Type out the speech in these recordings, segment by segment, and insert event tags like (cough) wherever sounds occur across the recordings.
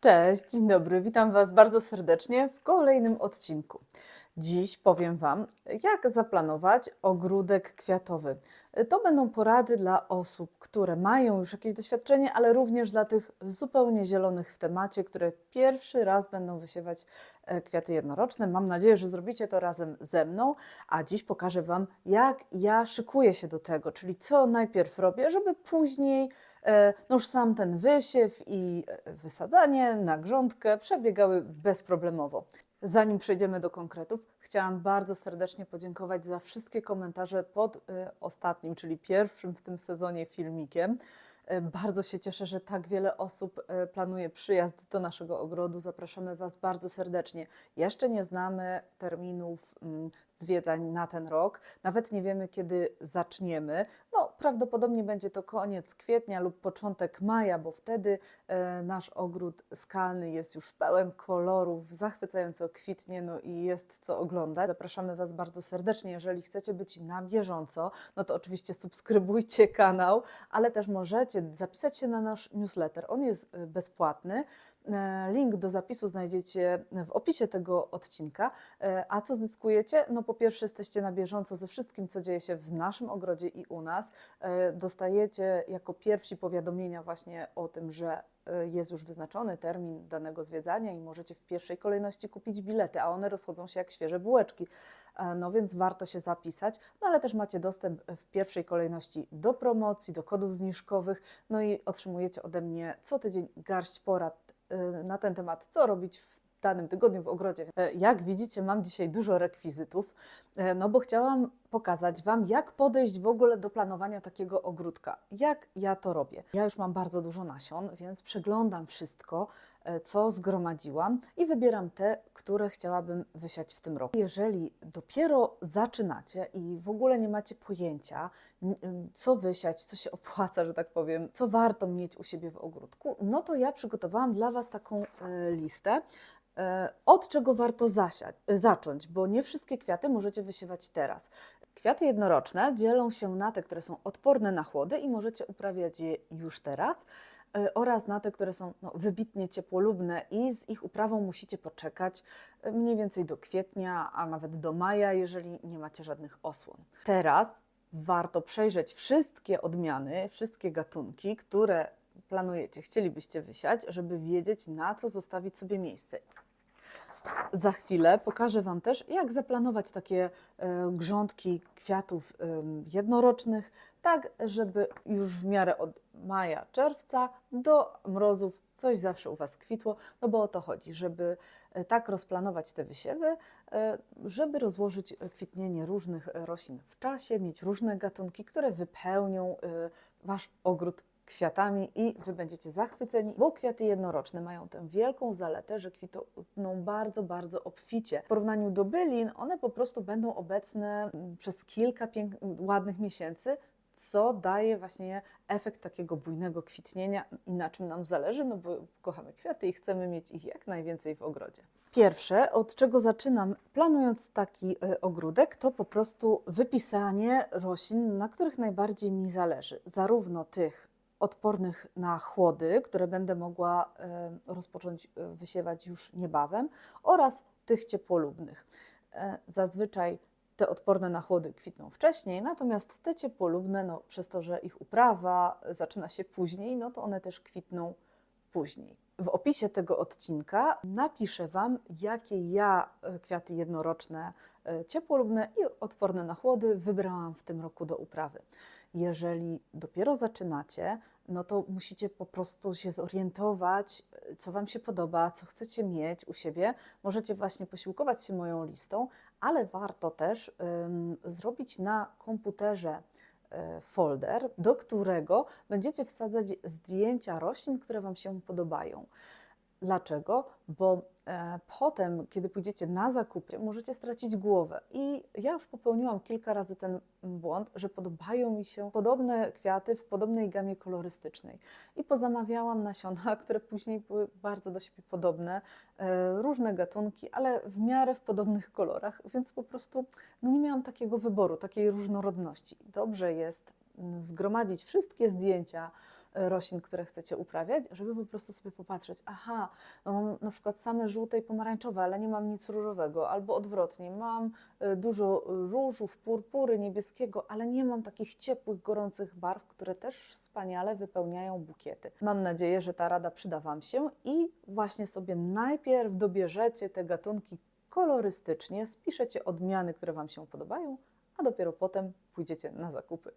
Cześć, dzień dobry, witam Was bardzo serdecznie w kolejnym odcinku. Dziś powiem Wam, jak zaplanować ogródek kwiatowy. To będą porady dla osób, które mają już jakieś doświadczenie, ale również dla tych zupełnie zielonych w temacie, które pierwszy raz będą wysiewać e, kwiaty jednoroczne. Mam nadzieję, że zrobicie to razem ze mną, a dziś pokażę Wam, jak ja szykuję się do tego, czyli co najpierw robię, żeby później no już sam ten wysiew i e, wysadzanie na grządkę przebiegały bezproblemowo. Zanim przejdziemy do konkretów, chciałam bardzo serdecznie podziękować za wszystkie komentarze pod y, ostatnim, czyli pierwszym w tym sezonie filmikiem. Bardzo się cieszę, że tak wiele osób planuje przyjazd do naszego ogrodu. Zapraszamy Was bardzo serdecznie. Jeszcze nie znamy terminów mm, zwiedzań na ten rok. Nawet nie wiemy, kiedy zaczniemy. No, prawdopodobnie będzie to koniec kwietnia lub początek maja, bo wtedy e, nasz ogród skalny jest już pełen kolorów, zachwycająco kwitnie, no i jest co oglądać. Zapraszamy Was bardzo serdecznie. Jeżeli chcecie być na bieżąco, no to oczywiście subskrybujcie kanał, ale też możecie zapisać się na nasz newsletter. On jest e, bezpłatny. E, Link do zapisu znajdziecie w opisie tego odcinka. E, A co zyskujecie? No po pierwsze jesteście na bieżąco ze wszystkim, co dzieje się w naszym ogrodzie i u nas. E, Dostajecie jako pierwsi powiadomienia właśnie o tym, że jest już wyznaczony termin danego zwiedzania i możecie w pierwszej kolejności kupić bilety, a one rozchodzą się jak świeże bułeczki. No więc warto się zapisać, no ale też macie dostęp w pierwszej kolejności do promocji, do kodów zniżkowych, no i otrzymujecie ode mnie co tydzień garść porad na ten temat, co robić w danym tygodniu w ogrodzie. E, Jak widzicie, mam dzisiaj dużo rekwizytów, no bo chciałam pokazać Wam, jak podejść w ogóle do planowania takiego ogródka. Jak ja to robię. Ja już mam bardzo dużo nasion, więc przeglądam wszystko, e, co zgromadziłam i wybieram te, które chciałabym wysiać w tym roku. Jeżeli dopiero zaczynacie i w ogóle nie macie pojęcia, co wysiać, co się (laughs) opłaca, że tak powiem, co warto mieć u siebie w ogródku, no to ja przygotowałam dla Was taką e, listę, e, od czego warto zasiać, e, zacząć, bo nie wszystkie kwiaty możecie wysiewać teraz. Kwiaty jednoroczne dzielą się na te, które są odporne na chłody i możecie uprawiać je już teraz, e, oraz na te, które są no, wybitnie ciepłolubne i z ich uprawą musicie poczekać e, mniej więcej do kwietnia, a nawet do maja, jeżeli nie macie żadnych osłon. Teraz warto przejrzeć wszystkie odmiany, wszystkie gatunki, które planujecie, chcielibyście wysiać, żeby wiedzieć, na co zostawić sobie miejsce. Za chwilę pokażę Wam też, jak zaplanować takie e, grządki kwiatów em, jednorocznych, tak żeby już w miarę od maja, czerwca do mrozów coś zawsze u Was kwitło, no bo o to chodzi, żeby e, tak rozplanować te wysiewy, e, żeby rozłożyć e, kwitnienie różnych e, roślin w czasie, mieć różne gatunki, które wypełnią e, Wasz ogród kwiatami i Wy będziecie zachwyceni, bo kwiaty jednoroczne mają tę wielką zaletę, że kwitną bardzo, bardzo obficie. W porównaniu do bylin, one po prostu będą obecne mm, przez kilka ładnych miesięcy, co daje właśnie efekt takiego bujnego kwitnienia i na czym nam zależy, no bo kochamy kwiaty i chcemy mieć ich jak najwięcej w ogrodzie. Pierwsze, od czego zaczynam planując taki e, ogródek, to po prostu wypisanie roślin, na których najbardziej mi zależy. Zarówno tych odpornych na chłody, które będę mogła rozpocząć e, wysiewać już niebawem, oraz tych ciepłolubnych. E, Zazwyczaj te odporne na chłody kwitną wcześniej, natomiast te ciepłolubne, no, przez to, że ich uprawa zaczyna się później, no to one też kwitną później. W opisie tego odcinka napiszę Wam, jakie ja e, kwiaty jednoroczne, ciepłolubne i odporne na chłody wybrałam w tym roku do uprawy. Jeżeli dopiero zaczynacie, no to musicie po prostu się zorientować, co Wam się podoba, co chcecie mieć u siebie. Możecie właśnie posiłkować się moją listą, ale warto też ym, zrobić na komputerze e, folder, do którego będziecie wsadzać zdjęcia roślin, które Wam się podobają. Dlaczego? Bo potem, kiedy pójdziecie na zakupy, możecie stracić głowę. I ja już popełniłam kilka razy ten błąd, że podobają mi się podobne kwiaty w podobnej gamie kolorystycznej. I pozamawiałam nasiona, (laughs) które później były bardzo do siebie podobne, e, różne gatunki, ale w miarę w podobnych kolorach, więc po prostu no nie miałam takiego wyboru, takiej różnorodności. Dobrze jest mm, zgromadzić wszystkie zdjęcia e, roślin, które chcecie uprawiać, żeby po prostu sobie popatrzeć, aha, no mam na przykład same żółte i pomarańczowe, ale nie mam nic różowego, albo odwrotnie, mam e, dużo różów, purpury, niebieskiego, ale nie mam takich ciepłych, gorących barw, które też wspaniale wypełniają bukiety. Mam nadzieję, że ta rada przyda Wam się i właśnie sobie najpierw dobierzecie te gatunki kolorystycznie, spiszecie odmiany, które Wam się podobają, a dopiero potem pójdziecie na zakupy.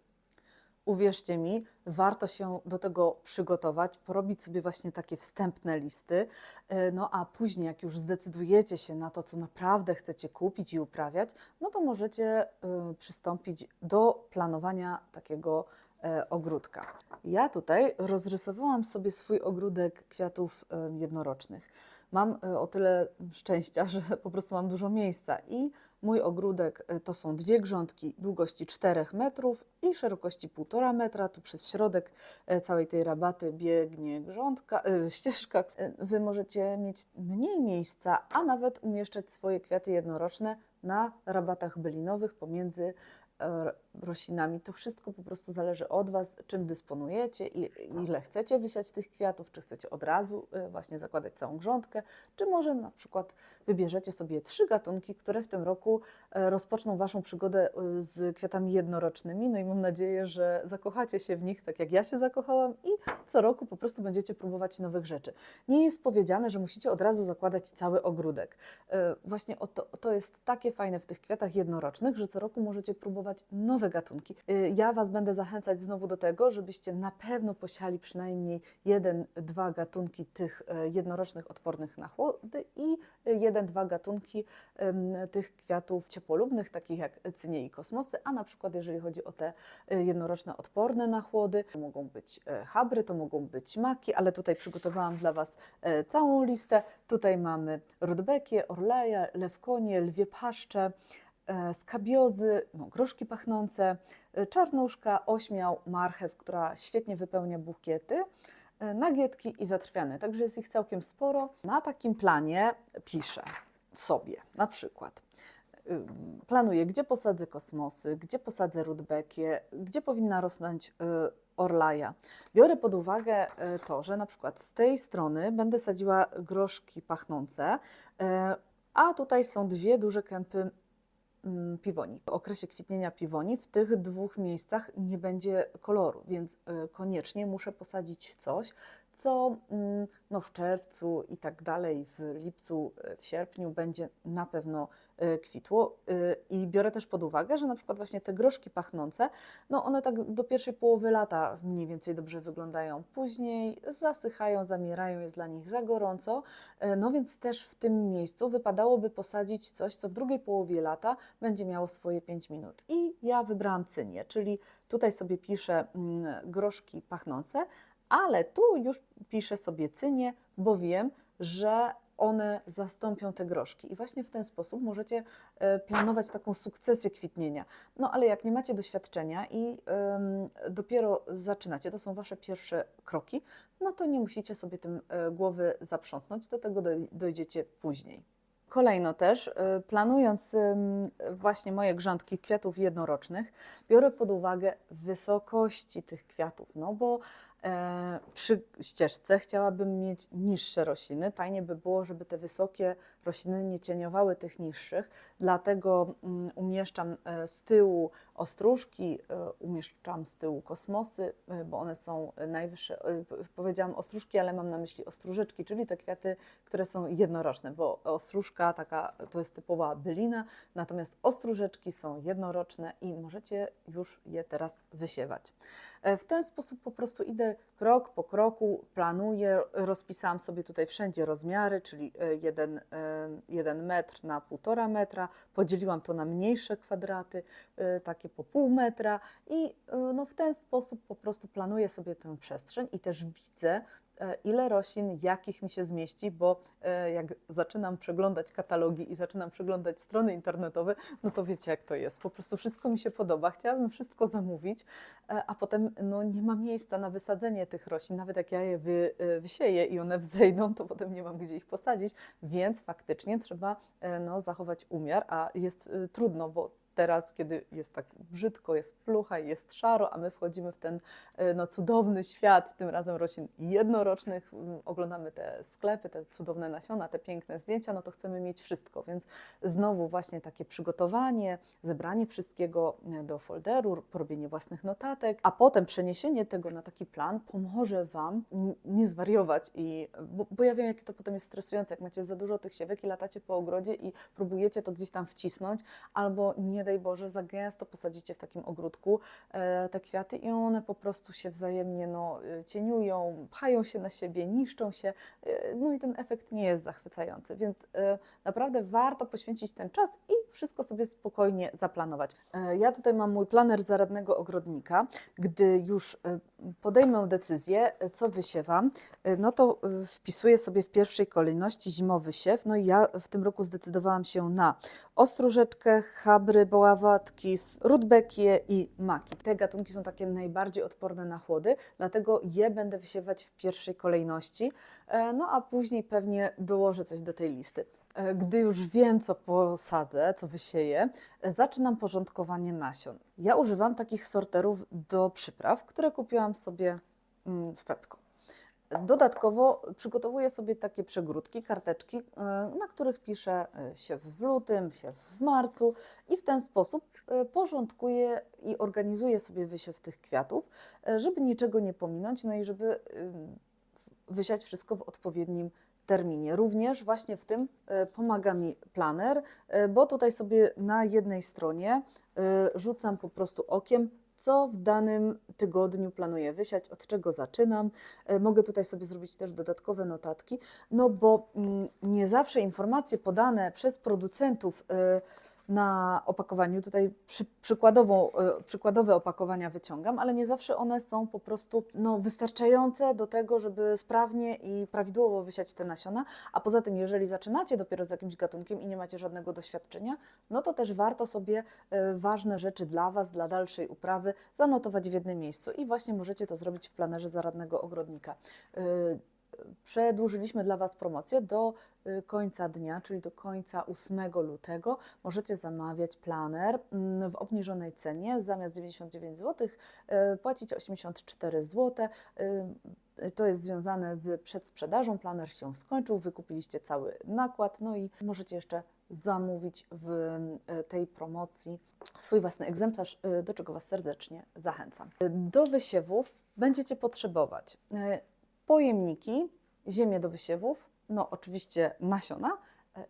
Uwierzcie mi, warto się do tego przygotować, porobić sobie właśnie takie wstępne listy, e, no a później, jak już zdecydujecie się na to, co naprawdę chcecie kupić i uprawiać, no to możecie y, przystąpić do planowania takiego e, ogródka. Ja tutaj rozrysowałam sobie swój ogródek kwiatów e, jednorocznych. Mam e, o tyle szczęścia, (laughs) że po prostu mam dużo miejsca i mój ogródek e, to są dwie grządki długości 4 metrów i szerokości 1,5 metra. Tu przez środek e, całej tej rabaty biegnie grządka, ścieżka. Wy możecie mieć mniej miejsca, a nawet umieszczać swoje kwiaty jednoroczne na rabatach bylinowych pomiędzy roślinami. To wszystko po prostu zależy od Was, czym dysponujecie, ile chcecie wysiać tych kwiatów, czy chcecie od razu e, właśnie zakładać całą grządkę, czy może na przykład wybierzecie sobie trzy gatunki, które w tym roku e, rozpoczną Waszą przygodę e, z kwiatami jednorocznymi. No i mam nadzieję, że zakochacie się w nich tak jak ja się zakochałam i co roku po prostu będziecie próbować nowych rzeczy. Nie jest powiedziane, że musicie od razu zakładać cały ogródek. Właśnie to, to jest takie fajne w tych kwiatach jednorocznych, że co roku możecie próbować nowe gatunki. E, Ja Was będę zachęcać znowu do tego, żebyście na pewno posiali przynajmniej jeden, dwa gatunki tych e, jednorocznych odpornych na chłody i e, jeden, dwa gatunki tych kwiatów ciepłolubnych, takich jak cynie i kosmosy, a na przykład jeżeli chodzi o te e, jednoroczne odporne na chłody, to mogą być habry, to mogą być maki, ale tutaj przygotowałam dla Was całą listę. Tutaj mamy rudbekie, orleje, lewkonie, lwie paszcze, skabiozy, no, groszki pachnące, e, czarnuszka, ośmiał, marchew, która świetnie wypełnia bukiety, e, nagietki i zatrwiane. Także jest ich całkiem sporo. Na takim planie piszę sobie na przykład planuję, gdzie posadzę kosmosy, gdzie posadzę rudbekie, gdzie powinna rosnąć orlaja. Biorę pod uwagę to, że na przykład z tej strony będę sadziła groszki pachnące, a tutaj są dwie duże kępy piwoni. W okresie kwitnienia piwoni w tych dwóch miejscach nie będzie koloru, więc y, koniecznie muszę posadzić coś, co mm, no, w czerwcu i tak dalej, w lipcu, y, w sierpniu będzie na pewno y, kwitło. Y, I biorę też pod uwagę, że na przykład właśnie te groszki pachnące, no one tak do pierwszej połowy lata mniej więcej dobrze wyglądają. Później zasychają, zamierają, jest dla nich za gorąco. No więc też w tym miejscu wypadałoby posadzić coś, co w drugiej połowie lata będzie miało swoje 5 minut. I ja wybrałam cynię, czyli tutaj sobie piszę mm, groszki pachnące, ale tu już piszę sobie cynię, bo wiem, że one zastąpią te groszki. I właśnie w ten sposób możecie e, planować taką sukcesję kwitnienia. No ale jak nie macie doświadczenia i em, dopiero zaczynacie, to są wasze pierwsze kroki, no to nie musicie sobie tym e, głowy zaprzątnąć, do tego doj- dojdziecie później. Kolejno też, y, planując ym, właśnie moje grządki kwiatów jednorocznych, biorę pod uwagę wysokości tych kwiatów, no bo e, przy ścieżce chciałabym mieć niższe rośliny. Fajnie by było, żeby te wysokie rośliny nie cieniowały tych niższych, dlatego mm, umieszczam e, z tyłu ostróżki, e, umieszczam z tyłu kosmosy, e, bo one są najwyższe. e, Powiedziałam ostróżki, ale mam na myśli ostróżeczki, czyli te kwiaty, które są jednoroczne, bo ostróżka taka to jest typowa bylina, natomiast ostróżeczki są jednoroczne i możecie już je teraz wysiewać. W ten sposób po prostu idę krok po kroku, planuję, rozpisałam sobie tutaj wszędzie rozmiary, czyli e, jeden, e, jeden metr na półtora metra, podzieliłam to na mniejsze kwadraty, e, takie po pół metra i e, no, w ten sposób po prostu planuję sobie tę przestrzeń i też widzę, e, ile roślin, jakich mi się zmieści, bo e, jak zaczynam przeglądać katalogi i zaczynam przeglądać strony internetowe, no to wiecie jak to jest. Po prostu wszystko mi się podoba, chciałabym wszystko zamówić, e, a potem no, nie ma miejsca na wysadzenie tych roślin. Nawet jak ja je wy, wysieję i one wzejdą, to potem nie mam gdzie ich posadzić, więc faktycznie trzeba no, zachować umiar, a jest trudno, bo teraz, kiedy jest tak brzydko, jest plucha, jest szaro, a my wchodzimy w ten e, no, cudowny świat, tym razem roślin jednorocznych, oglądamy te sklepy, te cudowne nasiona, te piękne zdjęcia, no to chcemy mieć wszystko, więc znowu właśnie takie przygotowanie, zebranie wszystkiego e, do folderu, porobienie własnych notatek, a potem przeniesienie tego na taki plan pomoże Wam nie zwariować i, bo, bo ja wiem, jakie to potem jest stresujące, jak macie za dużo tych siewek i latacie po ogrodzie i próbujecie to gdzieś tam wcisnąć, albo nie daj Boże, za gęsto posadzicie w takim ogródku e, te kwiaty i one po prostu się wzajemnie no, e, cieniują, pchają się na siebie, niszczą się, e, no i ten efekt nie jest zachwycający, więc naprawdę warto poświęcić ten czas i wszystko sobie spokojnie zaplanować. E, Ja tutaj mam mój planer zaradnego ogrodnika. Gdy już e, podejmę decyzję, e, co wysiewam, no to wpisuję sobie w pierwszej kolejności zimowy siew. No i ja w tym roku zdecydowałam się na ostróżeczkę, chabry, boławatki, rudbekie i maki. Te gatunki są takie najbardziej odporne na chłody, dlatego je będę wysiewać w pierwszej kolejności, no a później pewnie dołożę coś do tej listy. E, Gdy już wiem, co posadzę, co wysieję, e, zaczynam porządkowanie nasion. Ja używam takich sorterów do przypraw, które kupiłam sobie mm, w Pepko. Dodatkowo przygotowuję sobie takie przegródki, karteczki, e, na których piszę siew w lutym, siew w marcu i w ten sposób porządkuję i organizuję sobie wysiew tych kwiatów, żeby niczego nie pominąć, no i żeby wysiać wszystko w odpowiednim terminie. Również właśnie w tym e, pomaga mi planer, e, bo tutaj sobie na jednej stronie e, rzucam po prostu okiem, co w danym tygodniu planuję wysiać, od czego zaczynam. Mogę tutaj sobie zrobić też dodatkowe notatki, no bo mm, nie zawsze informacje podane przez producentów na opakowaniu, tutaj przy, e, przykładowe opakowania wyciągam, ale nie zawsze one są po prostu no, wystarczające do tego, żeby sprawnie i prawidłowo wysiać te nasiona. A poza tym, jeżeli zaczynacie dopiero z jakimś gatunkiem i nie macie żadnego doświadczenia, no to też warto sobie e, ważne rzeczy dla Was, dla dalszej uprawy zanotować w jednym miejscu i właśnie możecie to zrobić w planerze zaradnego ogrodnika. Przedłużyliśmy dla Was promocję do y, końca dnia, czyli do końca 8 lutego. Możecie zamawiać planer mm, w obniżonej cenie. Zamiast 99 zł płacić 84 zł. Y, To jest związane z przedsprzedażą. Planer się skończył, wykupiliście cały nakład, no i możecie jeszcze zamówić w y, tej promocji swój własny egzemplarz, y, do czego Was serdecznie zachęcam. Y, Do wysiewów będziecie potrzebować y, pojemniki, ziemię do wysiewów, no oczywiście nasiona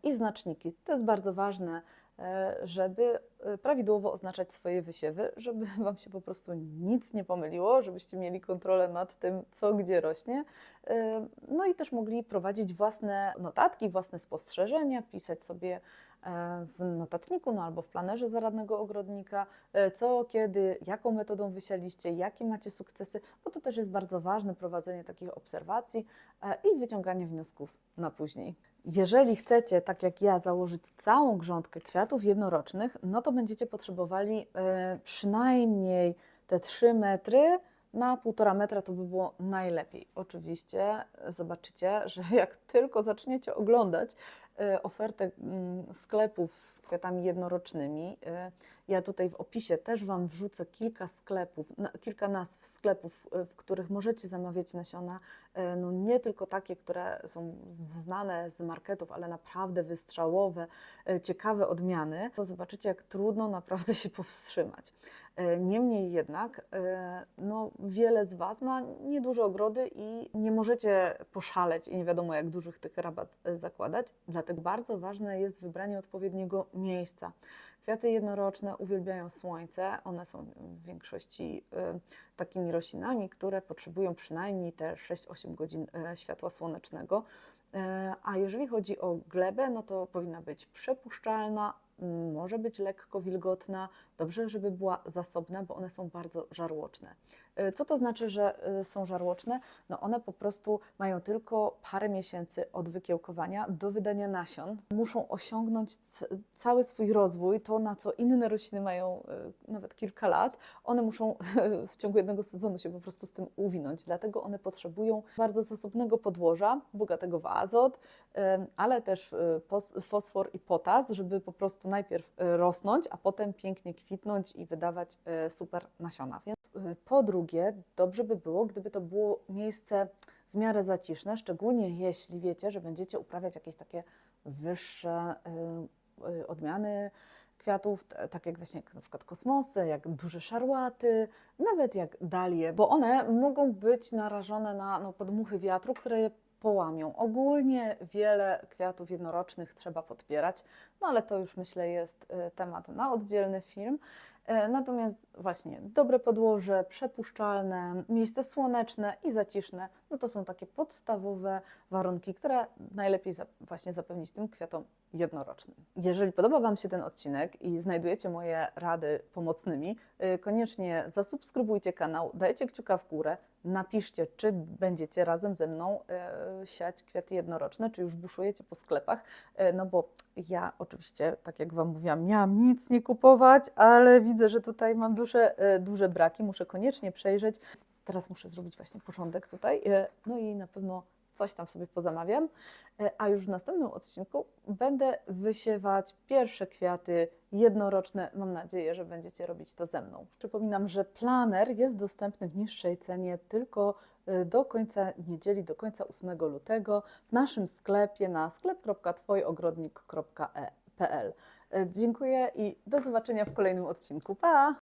i znaczniki. To jest bardzo ważne, e, żeby e, prawidłowo oznaczać swoje wysiewy, żeby (laughs) Wam się po prostu nic nie pomyliło, żebyście mieli kontrolę nad tym, co gdzie rośnie. E, No i też mogli prowadzić własne notatki, własne spostrzeżenia, pisać sobie e, w notatniku no albo w planerze zaradnego ogrodnika, e, co, kiedy, jaką metodą wysialiście, jakie macie sukcesy, bo to też jest bardzo ważne prowadzenie takich obserwacji e, i wyciąganie wniosków na później. Jeżeli chcecie, tak jak ja, założyć całą grządkę kwiatów jednorocznych, no to będziecie potrzebowali e, przynajmniej te 3 metry na 1,5 metra to by było najlepiej. Oczywiście zobaczycie, że jak tylko zaczniecie oglądać ofertę mm, sklepów z kwiatami jednorocznymi, e, ja tutaj w opisie też Wam wrzucę kilka sklepów, kilka nazw sklepów, e, w których możecie zamawiać nasiona, no nie tylko takie, które są znane z marketów, ale naprawdę wystrzałowe, ciekawe odmiany, to zobaczycie, jak trudno naprawdę się powstrzymać. Niemniej jednak, no, wiele z Was ma nieduże ogrody i nie możecie poszaleć i nie wiadomo, jak dużych tych rabat zakładać. Bardzo ważne jest wybranie odpowiedniego miejsca. Kwiaty jednoroczne uwielbiają słońce. One są w większości e, takimi roślinami, które potrzebują przynajmniej te 6-8 godzin e, światła słonecznego. E, A jeżeli chodzi o glebę, no to powinna być przepuszczalna, może być lekko wilgotna, dobrze, żeby była zasobna, bo one są bardzo żarłoczne. E, Co to znaczy, że e, są żarłoczne? No one po prostu mają tylko parę miesięcy od wykiełkowania do wydania nasion. Muszą osiągnąć cały swój rozwój, to na co inne rośliny mają e, nawet kilka lat. One muszą (laughs) w ciągu jednego sezonu się po prostu z tym uwinąć. Dlatego one potrzebują bardzo zasobnego podłoża, bogatego w azot, ale też fosfor i potas, żeby po prostu najpierw e, rosnąć, a potem pięknie kwitnąć i wydawać e, super nasiona. Więc e, po drugie, dobrze by było, gdyby to było miejsce w miarę zaciszne, szczególnie jeśli wiecie, że będziecie uprawiać jakieś takie wyższe odmiany kwiatów, tak jak właśnie na przykład kosmosy, jak duże szarłaty, nawet jak dalie, bo one mogą być narażone na no, podmuchy wiatru, które je połamią. Ogólnie wiele kwiatów jednorocznych trzeba podpierać, no ale to już myślę jest e, temat na oddzielny film. E, Natomiast właśnie dobre podłoże, przepuszczalne, miejsce słoneczne i zaciszne, no to są takie podstawowe warunki, które najlepiej właśnie zapewnić tym kwiatom jednorocznym. Jeżeli podoba Wam się ten odcinek i znajdujecie moje rady pomocnymi, y, koniecznie zasubskrybujcie kanał, dajcie kciuka w górę, napiszcie, czy będziecie razem ze mną y, siać kwiaty jednoroczne, czy już buszujecie po sklepach, y, no bo ja oczywiście, tak jak Wam mówiłam, miałam nic nie kupować, ale widzę, że tutaj mam duże, y, duże braki, muszę koniecznie przejrzeć. Teraz muszę zrobić właśnie porządek tutaj, no i na pewno coś tam sobie pozamawiam. E, A już w następnym odcinku będę wysiewać pierwsze kwiaty jednoroczne. Mam nadzieję, że będziecie robić to ze mną. Przypominam, że planer jest dostępny w niższej cenie tylko e, do końca niedzieli, do końca 8 lutego w naszym sklepie na sklep.twojogrodnik.pl. E, Dziękuję i do zobaczenia w kolejnym odcinku. Pa!